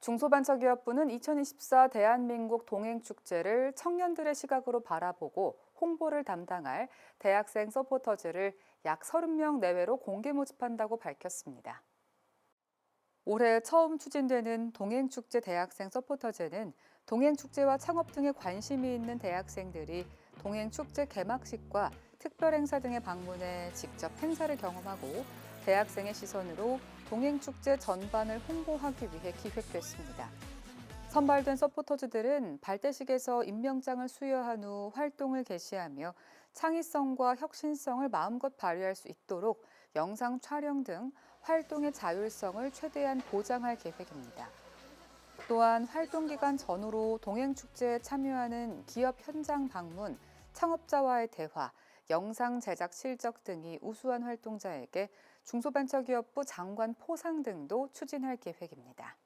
중소벤처기업부는 2024 대한민국 동행축제를 청년들의 시각으로 바라보고 홍보를 담당할 대학생 서포터즈를 약 30명 내외로 공개 모집한다고 밝혔습니다. 올해 처음 추진되는 동행축제 대학생 서포터즈는 동행축제와 창업 등에 관심이 있는 대학생들이 동행축제 개막식과 특별행사 등에 방문해 직접 행사를 경험하고 대학생의 시선으로 동행축제 전반을 홍보하기 위해 기획됐습니다. 선발된 서포터즈들은 발대식에서 임명장을 수여한 후 활동을 개시하며 창의성과 혁신성을 마음껏 발휘할 수 있도록 영상 촬영 등 활동의 자율성을 최대한 보장할 계획입니다. 또한 활동 기간 전후로 동행축제에 참여하는 기업 현장 방문, 창업자와의 대화, 영상 제작 실적 등이 우수한 활동자에게 중소벤처기업부 장관 포상 등도 추진할 계획입니다.